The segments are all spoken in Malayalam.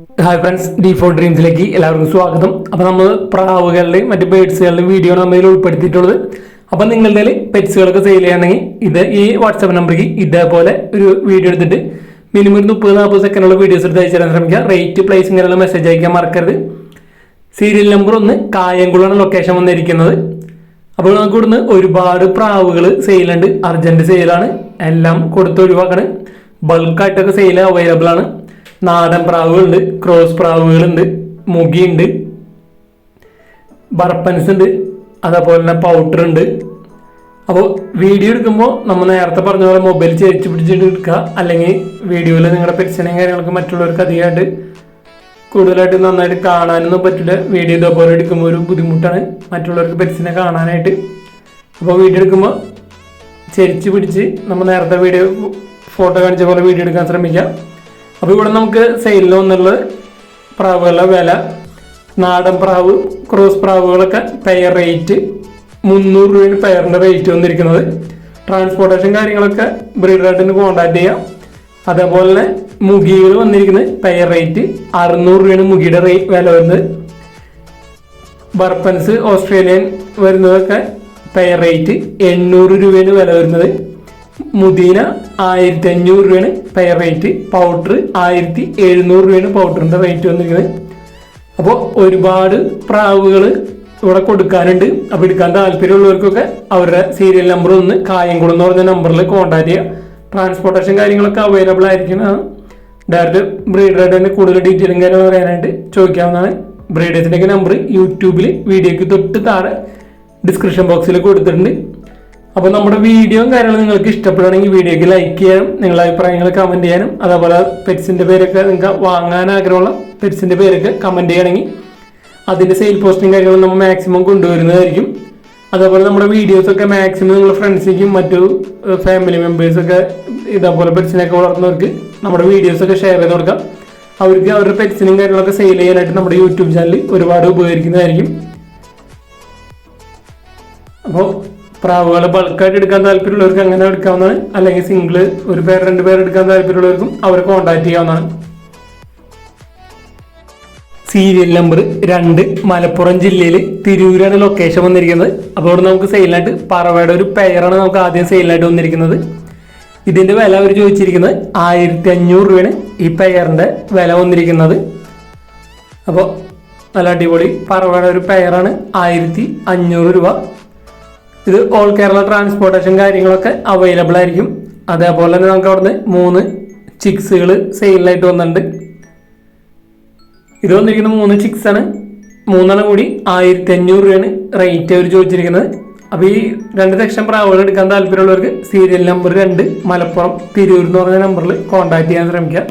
ഹായ് ഫ്രണ്ട്സ് ഡി ഫോർ ഡ്രീംസിലേക്ക് എല്ലാവർക്കും സ്വാഗതം. അപ്പോൾ നമ്മൾ പ്രാവുകളുടെയും മറ്റ് ബേഡ്സുകളുടെയും വീഡിയോ നമ്മൾ ഇതിൽ ഉൾപ്പെടുത്തിയിട്ടുള്ളത്. അപ്പോൾ നിങ്ങളുടെ പെറ്റ്സുകളൊക്കെ സെയിൽ ചെയ്യണമെങ്കിൽ ഇത് ഈ വാട്സാപ്പ് നമ്പറിലേക്ക് ഇതേപോലെ ഒരു വീഡിയോ എടുത്തിട്ട് മിനിമം ഒരു മുപ്പത് നാൽപ്പത് സെക്കൻഡുള്ള വീഡിയോസ് എടുത്ത് അയച്ചു തരാൻ ശ്രമിക്കുക. റേറ്റ് പ്ലേസ് ഇങ്ങനെയുള്ള മെസ്സേജ് അയക്കാൻ മറക്കരുത്. സീരിയൽ നമ്പർ ഒന്ന് കായംകുളമാണ് ലൊക്കേഷൻ വന്നിരിക്കുന്നത്. അപ്പോൾ നമുക്ക് ഇവിടുന്ന് ഒരുപാട് പ്രാവുകൾ സെയിലുണ്ട് അർജന്റ് സെയിലാണ് എല്ലാം കൊടുത്ത് ഒഴിവാക്കണം. ബൾക്കായിട്ടൊക്കെ സെയിൽ അവൈലബിൾ ആണ്. നാടൻ പ്രാവുകളുണ്ട് ക്രോസ് പ്രാവുകളുണ്ട് മുഗിയുണ്ട് ബർപ്പൻസ് ഉണ്ട് അതേപോലെ തന്നെ പൗഡർ ഉണ്ട് അപ്പോൾ വീഡിയോ എടുക്കുമ്പോൾ നമ്മൾ നേരത്തെ പറഞ്ഞ പോലെ മൊബൈൽ ചേച്ചു പിടിച്ചിട്ട് എടുക്കുക. അല്ലെങ്കിൽ വീഡിയോയിൽ നിങ്ങളുടെ പെറ്റ്സിനെയും കാര്യങ്ങളൊക്കെ മറ്റുള്ളവർക്ക് അധികമായിട്ട് കൂടുതലായിട്ട് നന്നായിട്ട് കാണാനൊന്നും പറ്റില്ല. വീഡിയോ ഇതേപോലെ എടുക്കുമ്പോൾ ഒരു ബുദ്ധിമുട്ടാണ്. മറ്റുള്ളവർക്ക് പെറ്റ്സിനെ കാണാനായിട്ട്. അപ്പോൾ വീഡിയോ എടുക്കുമ്പോൾ ചെരിച്ച് പിടിച്ച് നമ്മൾ നേരത്തെ വീഡിയോ ഫോട്ടോ കാണിച്ച പോലെ വീഡിയോ എടുക്കാൻ ശ്രമിക്കാം അപ്പോൾ ഇവിടെ നമുക്ക് സെയിലിൽ വന്നുള്ള പ്രാവുകളുടെ വില. നാടൻ പ്രാവ് ക്രോസ് പ്രാവുകളൊക്കെ പെയർ റേറ്റ് മുന്നൂറ് രൂപയാണ് പെയറിന്റെ റേറ്റ് വന്നിരിക്കുന്നത്. ട്രാൻസ്പോർട്ടേഷൻ കാര്യങ്ങളൊക്കെ ബ്രീഡറായിട്ട് കോൺടാക്ട് ചെയ്യാം. അതേപോലെ തന്നെ മുഗികൾ വന്നിരിക്കുന്നത് പെയർ റേറ്റ് അറുന്നൂറ് രൂപയാണ് മുഗിയുടെ റേറ്റ് വില വരുന്നത്. ബർപ്പൻസ് ഓസ്ട്രേലിയൻ വരുന്നതൊക്കെ പെയർ റേറ്റ് എണ്ണൂറ് രൂപയാണ് വില വരുന്നത്. മുദീന ആയിരത്തി അഞ്ഞൂറ് രൂപയാണ് പെയർ റേറ്റ് പൗഡർ ആയിരത്തി എഴുന്നൂറ് രൂപയാണ് പൗഡറിന്റെ റേറ്റ് വന്നിരിക്കുന്നത്. അപ്പോൾ ഒരുപാട് പ്രാവുകൾ ഇവിടെ കൊടുക്കാനുണ്ട്. അപ്പോൾ എടുക്കാൻ താല്പര്യമുള്ളവർക്കൊക്കെ അവരുടെ സീരിയൽ നമ്പർ ഒന്ന് കായംകുളം എന്ന് പറഞ്ഞ നമ്പറിൽ കോൺടാക്ട് ചെയ്യുക ട്രാൻസ്പോർട്ടേഷൻ കാര്യങ്ങളൊക്കെ അവൈലബിൾ ആയിരിക്കും. ഡയറക്റ്റ് ബ്രീഡറുടെ തന്നെ കൂടുതൽ ഡീറ്റെയിലും കാര്യം പറയാനായിട്ട് ചോദിക്കാവുന്നതാണ്. ബ്രീഡേഴ്സിന്റെയൊക്കെ നമ്പർ യൂട്യൂബിൽ വീഡിയോയ്ക്ക് തൊട്ട് താഴെ ഡിസ്ക്രിപ്ഷൻ ബോക്സിൽ കൊടുത്തിട്ടുണ്ട്. അപ്പോൾ നമ്മുടെ വീഡിയോ കാര്യങ്ങളും നിങ്ങൾക്ക് ഇഷ്ടപ്പെടുകയാണെങ്കിൽ വീഡിയോക്ക് ലൈക്ക് ചെയ്യാനും നിങ്ങളുടെ അഭിപ്രായങ്ങൾ കമന്റ് ചെയ്യാനും അതേപോലെ പെറ്റ്സിന്റെ പേരൊക്കെ നിങ്ങൾക്ക് വാങ്ങാൻ ആഗ്രഹമുള്ള പെറ്റ്സിന്റെ പേരൊക്കെ കമന്റ് ചെയ്യണമെങ്കിൽ അതിന്റെ സെയിൽ പോസ്റ്റും കാര്യങ്ങളും നമ്മൾ മാക്സിമം കൊണ്ടുവരുന്നതായിരിക്കും. അതേപോലെ നമ്മുടെ വീഡിയോസൊക്കെ മാക്സിമം നിങ്ങളുടെ ഫ്രണ്ട്സിനും മറ്റു ഫാമിലി മെമ്പേഴ്സൊക്കെ ഇതേപോലെ പെറ്റ്സിനൊക്കെ വളർത്തുന്നവർക്ക് നമ്മുടെ വീഡിയോസൊക്കെ ഷെയർ ചെയ്ത് കൊടുക്കാം. അവർക്ക് അവരുടെ പെറ്റ്സിനും കാര്യങ്ങളൊക്കെ സെയിൽ ചെയ്യാനായിട്ട് നമ്മുടെ യൂട്യൂബ് ചാനൽ ഒരുപാട് ഉപകരിക്കുന്നതായിരിക്കും. അപ്പോൾ പ്രാവുകളെ ബൾക്കായിട്ട് എടുക്കാൻ താല്പര്യമുള്ളവർക്ക് അങ്ങനെ എടുക്കാവുന്നതാണ്. അല്ലെങ്കിൽ സിംഗിൾ ഒരു പേർ രണ്ട് പേർ എടുക്കാൻ താല്പര്യമുള്ളവർക്കും അവരെ കോൺടാക്ട് ചെയ്യാവുന്നതാണ്. സീരിയൽ നമ്പർ രണ്ട് മലപ്പുറം ജില്ലയിൽ തിരൂരാണ് ലൊക്കേഷൻ വന്നിരിക്കുന്നത്. അപ്പോൾ ഇവിടെ നമുക്ക് സെയിലായിട്ട് പറവയുടെ ഒരു പെയറാണ് നമുക്ക് ആദ്യം സെയിലായിട്ട് വന്നിരിക്കുന്നത്. ഇതിന്റെ വില അവർ ചോദിച്ചിരിക്കുന്നത് ആയിരത്തി അഞ്ഞൂറ് രൂപയാണ് ഈ പെയറിന്റെ വില വന്നിരിക്കുന്നത്. അപ്പോൾ നല്ല അടിപൊളി പറവയുടെ ഒരു പെയറാണ് ആയിരത്തി അഞ്ഞൂറ് രൂപ. ഇത് ഓൾ കേരള ട്രാൻസ്പോർട്ടേഷൻ കാര്യങ്ങളൊക്കെ അവൈലബിൾ ആയിരിക്കും. അതേപോലെ തന്നെ നമുക്ക് അവിടുന്ന് മൂന്ന് ചിക്സുകൾ സെയിലായിട്ട് വന്നിട്ടുണ്ട്. ഇത് വന്നിരിക്കുന്ന മൂന്ന് ചിക്സ് ആണ്. മൂന്നെണ്ണം കൂടി ആയിരത്തി അഞ്ഞൂറ് രൂപയാണ് റേറ്റ് അവർ ചോദിച്ചിരിക്കുന്നത്. അപ്പോൾ ഈ രണ്ട് സെക്ഷൻ പ്രാവുകൾ എടുക്കാൻ താല്പര്യമുള്ളവർക്ക് സീരിയൽ നമ്പർ രണ്ട് മലപ്പുറം തിരൂർ എന്ന് പറഞ്ഞ നമ്പറിൽ കോൺടാക്ട് ചെയ്യാൻ ശ്രമിക്കുക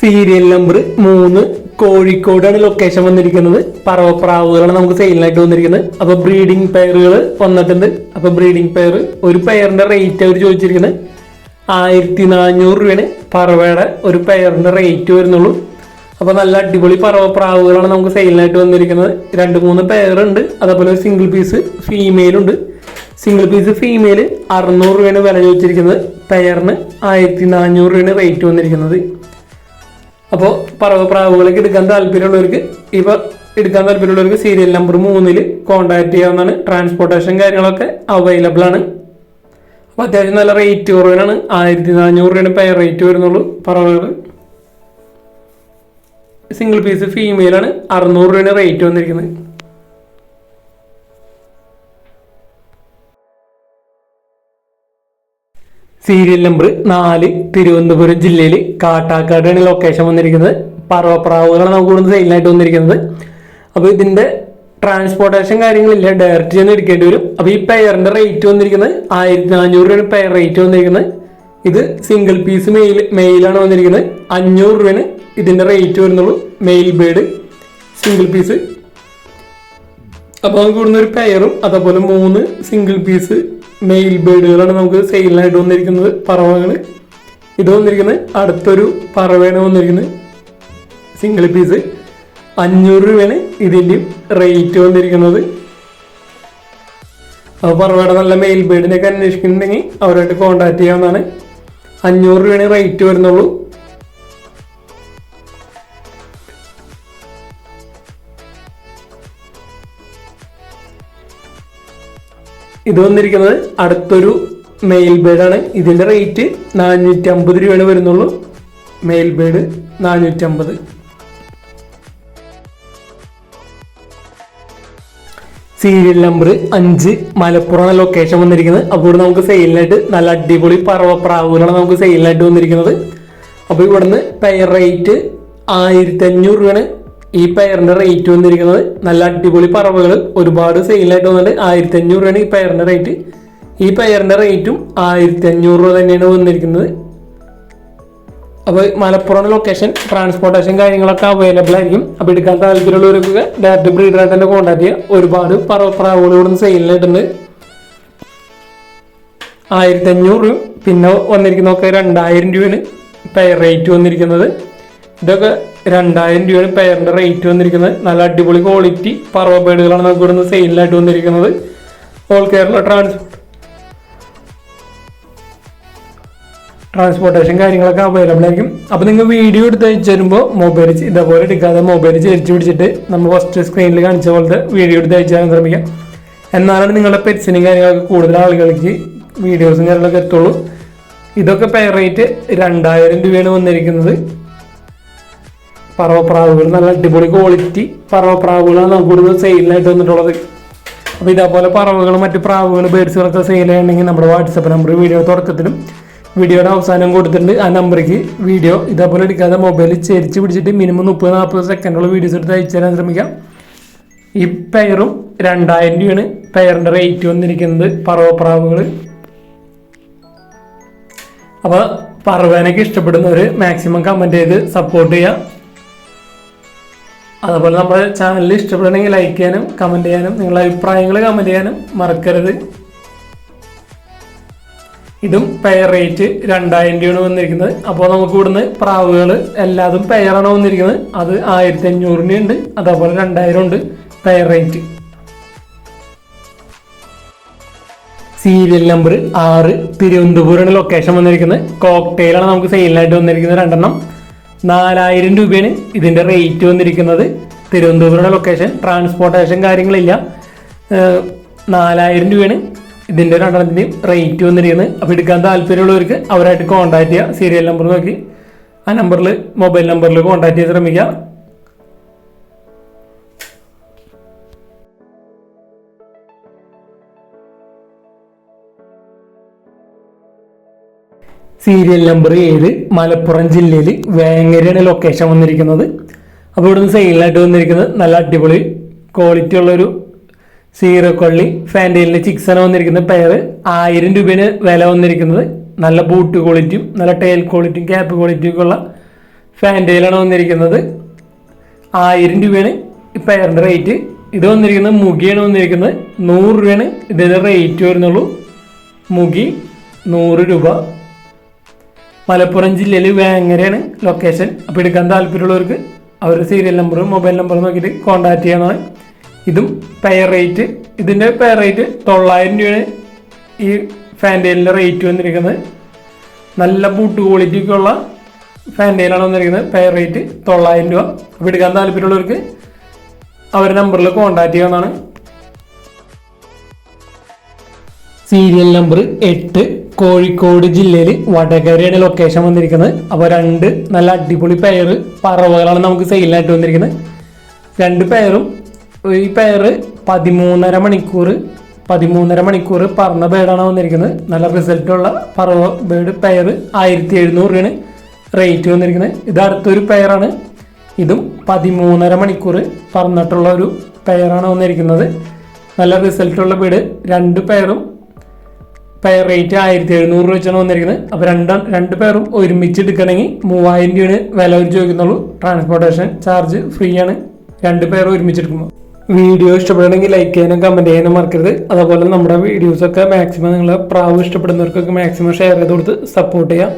സീരിയൽ നമ്പർ മൂന്ന് കോഴിക്കോടാണ് ലൊക്കേഷൻ വന്നിരിക്കുന്നത്. പറവപ്രാവുകളാണ് നമുക്ക് സെയിലിനായിട്ട് വന്നിരിക്കുന്നത്. അപ്പോൾ ബ്രീഡിംഗ് പെയറുകൾ വന്നിട്ടുണ്ട്. അപ്പോൾ ബ്രീഡിംഗ് പെയർ ഒരു പെയറിന്റെ റേറ്റ് അവർ ചോദിച്ചിരിക്കുന്നത്. ആയിരത്തി നാനൂറ് രൂപയാണ് പറവയുടെ ഒരു പെയറിന്റെ റേറ്റ് വരുന്നുള്ളൂ. അപ്പോൾ നല്ല അടിപൊളി പറവ പ്രാവുകളാണ് നമുക്ക് സെയിലിനായിട്ട് വന്നിരിക്കുന്നത്. രണ്ട് മൂന്ന് പെയറുണ്ട് അതേപോലെ ഒരു സിംഗിൾ പീസ് ഫീമെയിലുണ്ട് സിംഗിൾ പീസ് ഫീമെയിൽ അറുന്നൂറ് രൂപയാണ് വില ചോദിച്ചിരിക്കുന്നത്. പെയറിന് ആയിരത്തി നാനൂറ് രൂപയാണ് റേറ്റ് വന്നിരിക്കുന്നത്. അപ്പോൾ പറവ പ്രാവുകളൊക്കെ എടുക്കാൻ താല്പര്യമുള്ളവർക്ക് ഇപ്പോൾ എടുക്കാൻ താല്പര്യമുള്ളവർക്ക് സീരിയൽ നമ്പർ മൂന്നിൽ കോൺടാക്ട് ചെയ്യാവുന്നതാണ്. ട്രാൻസ്പോർട്ടേഷൻ കാര്യങ്ങളൊക്കെ അവൈലബിൾ ആണ്. അപ്പോൾ അത്യാവശ്യം നല്ല റേറ്റ് കുറവിനാണ്. ആയിരത്തി നാനൂറ് രൂപയാണ് പേ റേറ്റ് വരുന്നുള്ളൂ പറവകൾ സിംഗിൾ പീസ് ഫീമെയിലാണ് അറുന്നൂറ് രൂപയാണ് റേറ്റ് വന്നിരിക്കുന്നത്. സീരിയൽ നമ്പർ നാല് തിരുവനന്തപുരം ജില്ലയിൽ കാട്ടാക്കാടാണ് ലൊക്കേഷൻ വന്നിരിക്കുന്നത്. പറവപ്രാവുകളാണ് നമുക്ക് ഇവിടുന്ന് സെയിലിനായിട്ട് വന്നിരിക്കുന്നത്. അപ്പോൾ ഇതിന്റെ ട്രാൻസ്പോർട്ടേഷൻ കാര്യങ്ങളില്ല ഡയറക്റ്റ് ചെന്ന് എടുക്കേണ്ടി വരും. അപ്പോൾ ഈ പെയറിന്റെ റേറ്റ് വന്നിരിക്കുന്നത് ആയിരത്തി നാനൂറ് രൂപയാണ് പെയർ റേറ്റ് വന്നിരിക്കുന്നത്. ഇത് സിംഗിൾ പീസ് മെയിൽ മെയിലാണ് വന്നിരിക്കുന്നത്. അഞ്ഞൂറ് രൂപയാണ് ഇതിന്റെ റേറ്റ് വരുന്നുള്ളൂ മെയിൽ ബേഡ് സിംഗിൾ പീസ് അപ്പോൾ നമുക്ക് ഇവിടുന്ന് ഒരു പെയറും അതേപോലെ മൂന്ന് സിംഗിൾ പീസ് മെയിൽ ബേഡുകളാണ് നമുക്ക് സെയിലിനായിട്ട് വന്നിരിക്കുന്നത്. പറവകൾ ഇത് വന്നിരിക്കുന്നത്. അടുത്തൊരു പറവയാണ് വന്നിരിക്കുന്നത്. സിംഗിൾ പീസ് അഞ്ഞൂറ് രൂപയാണ് ഇതിന്റെയും റേറ്റ് വന്നിരിക്കുന്നത്. അപ്പോൾ പറവയുടെ നല്ല മെയിൽ ബേഡിനൊക്കെ അന്വേഷിക്കുന്നുണ്ടെങ്കിൽ അവരായിട്ട് കോൺടാക്ട് ചെയ്യാവുന്നതാണ്. അഞ്ഞൂറ് രൂപയാണ് റേറ്റ് വരുന്നുള്ളൂ. ഇത് വന്നിരിക്കുന്നത് അടുത്തൊരു മെയിൽ ബേഡാണ് ഇതിന്റെ റേറ്റ് നാനൂറ്റി അമ്പത് രൂപയാണ് വരുന്നുള്ളൂ. മെയിൽ ബേഡ് നാനൂറ്റി അമ്പത് സീരിയൽ നമ്പർ അഞ്ച് മലപ്പുറമാണ് ലൊക്കേഷൻ വന്നിരിക്കുന്നത്. അപ്പോൾ നമുക്ക് സെയിലിനായിട്ട് നല്ല അടിപൊളി പറവ പറവപ്രാവുകളാണ് നമുക്ക് സെയിലിനായിട്ട് വന്നിരിക്കുന്നത്. അപ്പോൾ ഇവിടുന്ന് പെയർ റേറ്റ് ആയിരത്തി അഞ്ഞൂറ് രൂപയാണ് ഈ പയറിന്റെ റേറ്റ് വന്നിരിക്കുന്നത് നല്ല അടിപൊളി പറവകൾ ഒരുപാട് സെയിലായിട്ട് വന്നിട്ട് ആയിരത്തി അഞ്ഞൂറ് രൂപയാണ് ഈ പയറിന്റെ റേറ്റ് ഈ പയറിന്റെ റേറ്റും ആയിരത്തി അഞ്ഞൂറ് രൂപ തന്നെയാണ് വന്നിരിക്കുന്നത്. അപ്പോൾ മലപ്പുറം ലൊക്കേഷൻ ട്രാൻസ്പോർട്ടേഷൻ കാര്യങ്ങളൊക്കെ അവൈലബിൾ ആയിരിക്കും. അപ്പോൾ എടുക്കാൻ താല്പര്യമുള്ളവർക്ക് ഡയറക്റ്റ് ബ്രീഡറായിട്ട് തന്നെ കോൺടാക്ട് ചെയ്യുക. ഒരുപാട് പറവപ്രാവുകൾ ഇവിടുന്ന് സെയിലിനായിട്ടുണ്ട് ആയിരത്തി അഞ്ഞൂറ് പിന്നെ വന്നിരിക്കുന്നതൊക്കെ രണ്ടായിരം രൂപയാണ് പയർ റേറ്റ് വന്നിരിക്കുന്നത്. ഇതൊക്കെ രണ്ടായിരം രൂപയാണ് പെയറിന്റെ റേറ്റ് വന്നിരിക്കുന്നത്. നല്ല അടിപൊളി ക്വാളിറ്റി പറവ ബേഡുകളാണ് നമുക്ക് ഇവിടുന്ന് സെയിലിനായിട്ട് വന്നിരിക്കുന്നത്. ഓൾ കേരള ട്രാൻസ്പോർട്ട് ട്രാൻസ്പോർട്ടേഷൻ കാര്യങ്ങളൊക്കെ അവൈലബിൾ ആയിരിക്കും. അപ്പോൾ നിങ്ങൾ വീഡിയോ എടുത്ത് അയച്ചു തരുമ്പോൾ മൊബൈൽ ഇതേപോലെ എടുക്കാതെ മൊബൈൽ ചേരിച്ച് പിടിച്ചിട്ട് നമ്മൾ ഫസ്റ്റ് സ്ക്രീനിൽ കാണിച്ച പോലത്തെ വീഡിയോ എടുത്ത് അയച്ചു തരാൻ ശ്രമിക്കാം. എന്നാലാണ് നിങ്ങളുടെ പെറ്റ്സിനും കാര്യങ്ങളൊക്കെ കൂടുതൽ ആളുകൾക്ക് വീഡിയോസും കാര്യങ്ങളൊക്കെ എത്തുള്ളൂ. ഇതൊക്കെ പേ റേറ്റ് രണ്ടായിരം രൂപയാണ് വന്നിരിക്കുന്നത്. പറവപ്രാവുകൾ നല്ല അടിപൊളി ക്വാളിറ്റി പറവപ്രാവുകളാണ് നമുക്ക് കൂടുതൽ സെയിലിനായിട്ട് വന്നിട്ടുള്ളത്. അപ്പോൾ ഇതേപോലെ പറവുകൾ മറ്റ് പ്രാവുകൾ ബേഡ്സുകളൊക്കെ സെയിൽ ചെയ്യണമെങ്കിൽ നമ്മുടെ വാട്സപ്പ് നമ്പർ വീഡിയോ തുടക്കത്തിലും വീഡിയോയുടെ അവസാനം കൊടുത്തിട്ടുണ്ട്. ആ നമ്പറിലേക്ക് വീഡിയോ ഇതേപോലെ എടുക്കാതെ മൊബൈലിൽ ചേരിച്ച് പിടിച്ചിട്ട് മിനിമം മുപ്പത് നാൽപ്പത് സെക്കൻഡുള്ള വീഡിയോസ് എടുത്ത് അയച്ചു തരാൻ ശ്രമിക്കാം. ഈ പെയറും രണ്ടായിരം രൂപയാണ് പെയറിന്റെ റേറ്റ് വന്നിരിക്കുന്നത് പറവപ്രാവുകൾ. അപ്പോൾ പറവേനൊക്കെ ഇഷ്ടപ്പെടുന്നവർ മാക്സിമം കമന്റ് ചെയ്ത് സപ്പോർട്ട് ചെയ്യുക അതുപോലെ നമ്മുടെ ചാനൽ ഇഷ്ടപ്പെടണമെങ്കിൽ ലൈക്ക് ചെയ്യാനും കമന്റ് ചെയ്യാനും നിങ്ങളുടെ അഭിപ്രായങ്ങൾ കമന്റ് ചെയ്യാനും മറക്കരുത്. ഇതും പെയർ റേറ്റ് രണ്ടായിരം രൂപയാണ് വന്നിരിക്കുന്നത്. അപ്പോൾ നമുക്ക് ഇവിടുന്ന് പ്രാവുകൾ എല്ലാതും പെയറാണ് വന്നിരിക്കുന്നത്. അത് ആയിരത്തി അഞ്ഞൂറിന്റെ ഉണ്ട്. അതേപോലെ രണ്ടായിരം ഉണ്ട് പെയർ റേറ്റ് സീരിയൽ നമ്പർ ആറ് തിരുവനന്തപുരമാണ് ലൊക്കേഷൻ വന്നിരിക്കുന്നത്. കോക്ടെയിലാണ് നമുക്ക് സെയിലിനായിട്ട് വന്നിരിക്കുന്നത് രണ്ടെണ്ണം. നാലായിരം രൂപയാണ് ഇതിന്റെ റേറ്റ് വന്നിരിക്കുന്നത്. തിരുവനന്തപുരം ലൊക്കേഷൻ ട്രാൻസ്പോർട്ടേഷൻ കാര്യങ്ങളില്ല. നാലായിരം രൂപയാണ് ഇതിന്റെ രണ്ടെണ്ണത്തിന്റെയും റേറ്റ് വന്നിരിക്കുന്നത്. അപ്പോൾ എടുക്കാൻ താല്പര്യമുള്ളവർക്ക് അവരായിട്ട് കോൺടാക്ട് ചെയ്യുക സീരിയൽ നമ്പർ നോക്കി. ആ നമ്പറിൽ മൊബൈൽ നമ്പറിൽ കോൺടാക്റ്റ് ചെയ്ത് ശ്രമിക്കുക സീരിയൽ നമ്പർ ഏഴ് മലപ്പുറം ജില്ലയിൽ വേങ്ങരയാണ് ലൊക്കേഷൻ വന്നിരിക്കുന്നത്. അപ്പോൾ ഇവിടുന്ന് സെയിലായിട്ട് വന്നിരിക്കുന്നത് നല്ല അടിപൊളി ക്വാളിറ്റി ഉള്ളൊരു കൊള്ളി ഫാന്റയിലിന്റെ ചിക്സാണ് വന്നിരിക്കുന്നത്. പെയർ ആയിരം രൂപയാണ് വില വന്നിരിക്കുന്നത്. നല്ല ബൂട്ട് ക്വാളിറ്റിയും നല്ല ടൈൽ ക്വാളിറ്റിയും ക്യാപ്പ് ക്വാളിറ്റിയും ഒക്കെ ഉള്ള ഫാന്റയിലാണ് വന്നിരിക്കുന്നത്. ആയിരം രൂപയാണ് ഈ പെയറിന്റെ റേറ്റ് ഇത് വന്നിരിക്കുന്നത് മുഗിയാണ് വന്നിരിക്കുന്നത്. നൂറ് രൂപയാണ് ഇതിന്റെ റേറ്റ് വരുന്നുള്ളൂ. മുഗി നൂറ് രൂപ. മലപ്പുറം ജില്ലയിൽ വേങ്ങരയാണ് ലൊക്കേഷൻ അപ്പോൾ എടുക്കാൻ താല്പര്യമുള്ളവർക്ക് അവരുടെ സീരിയൽ നമ്പറും മൊബൈൽ നമ്പറും നോക്കിയിട്ട് കോൺടാക്ട് ചെയ്യണം ഇതും പെയർ റേറ്റ് ഇതിന്റെ പെയർ റേറ്റ് തൊള്ളായിരം രൂപയാണ് ഈ ഫാന്റെയിലിന്റെ റേറ്റ് വന്നിരിക്കുന്നത്. നല്ല ബൂട്ട് ക്വാളിറ്റി ഒക്കെ ഉള്ള ഫാന്റെയിലാണ് വന്നിരിക്കുന്നത്. പെയർ റേറ്റ് തൊള്ളായിരം രൂപ. അപ്പോൾ എടുക്കാൻ താല്പര്യമുള്ളവർക്ക് അവരുടെ നമ്പറിൽ കോൺടാക്ട് ചെയ്യാവുന്നതാണ്. സീരിയൽ നമ്പർ എട്ട് കോഴിക്കോട് ജില്ലയിൽ വടകരയാണ് ലൊക്കേഷൻ വന്നിരിക്കുന്നത്. അപ്പോൾ രണ്ട് നല്ല അടിപൊളി പെയർ പറവകളാണ് നമുക്ക് സെയിലായിട്ട് വന്നിരിക്കുന്നത്. രണ്ട് പെയറും ഈ പെയർ പതിമൂന്നര മണിക്കൂർ പതിമൂന്നര മണിക്കൂർ പറന്ന ബേഡാണ് വന്നിരിക്കുന്നത്. നല്ല റിസൾട്ടുള്ള പറവ ബേഡ് പെയർ ആയിരത്തി എഴുന്നൂറ് രൂപയാണ് റേറ്റ് വന്നിരിക്കുന്നത്. ഇത് അടുത്തൊരു പെയറാണ് ഇതും പതിമൂന്നര മണിക്കൂർ പറന്നിട്ടുള്ള ഒരു പെയറാണ് വന്നിരിക്കുന്നത്. നല്ല റിസൾട്ടുള്ള ബേഡ് രണ്ട് പെയറും പെയർ റേറ്റ് ആയിരത്തി എഴുന്നൂറ് രൂപ വെച്ചാണ് വന്നിരിക്കുന്നത്. അപ്പോൾ രണ്ടാം രണ്ട് പേരും ഒരുമിച്ച് എടുക്കണമെങ്കിൽ മൂവായിരം രൂപയാണ് വില ഒരു ചോദിക്കുന്നുള്ളൂ. ട്രാൻസ്പോർട്ടേഷൻ ചാർജ് ഫ്രീ ആണ്. രണ്ട് പേരും ഒരുമിച്ച് എടുക്കുമ്പോൾ വീഡിയോ ഇഷ്ടപ്പെടണമെങ്കിൽ ലൈക്ക് ചെയ്യാനും കമന്റ് ചെയ്യാനും മറക്കരുത്. അതുപോലെ നമ്മുടെ വീഡിയോസൊക്കെ മാക്സിമം നിങ്ങൾ പ്രാവ് ഇഷ്ടപ്പെടുന്നവർക്കൊക്കെ മാക്സിമം ഷെയർ ചെയ്ത് കൊടുത്ത് സപ്പോർട്ട് ചെയ്യാം.